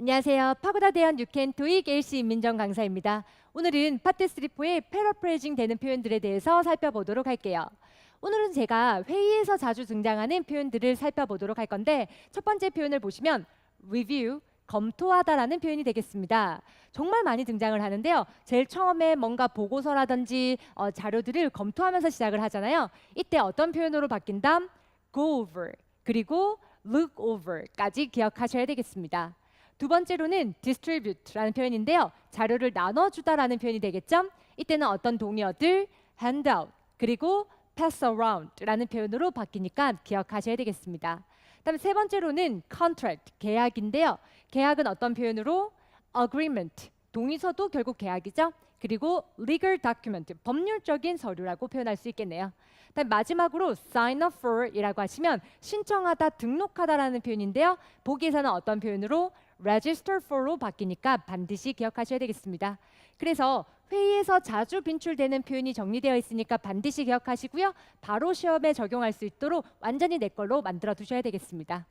안녕하세요. 파고다 대한 유캔 토익 일시 임민정 강사입니다. 오늘은 파트 3포의 패러프레이징 되는 표현들에 대해서 살펴보도록 할게요. 오늘은 제가 회의에서 자주 등장하는 표현들을 살펴보도록 할 건데 첫 번째 표현을 보시면 review 검토하다라는 표현이 되겠습니다. 정말 많이 등장을 하는데요. 제일 처음에 뭔가 보고서라든지 어, 자료들을 검토하면서 시작을 하잖아요. 이때 어떤 표현으로 바뀐다? go over 그리고 look over까지 기억하셔야 되겠습니다. 두 번째로는 distribute라는 표현인데요. 자료를 나눠주다라는 표현이 되겠죠. 이때는 어떤 동의어들 handout 그리고 pass around라는 표현으로 바뀌니까 기억하셔야 되겠습니다. 그다음에 세 번째로는 contract 계약인데요. 계약은 어떤 표현으로 agreement 동의서도 결국 계약이죠. 그리고 legal document 법률적인 서류라고 표현할 수 있겠네요. 그다음 마지막으로 sign up for이라고 하시면 신청하다, 등록하다라는 표현인데요. 보기에서는 어떤 표현으로 register for로 바뀌니까 반드시 기억하셔야 되겠습니다. 그래서 회의에서 자주 빈출되는 표현이 정리되어 있으니까 반드시 기억하시고요. 바로 시험에 적용할 수 있도록 완전히 내 걸로 만들어 두셔야 되겠습니다.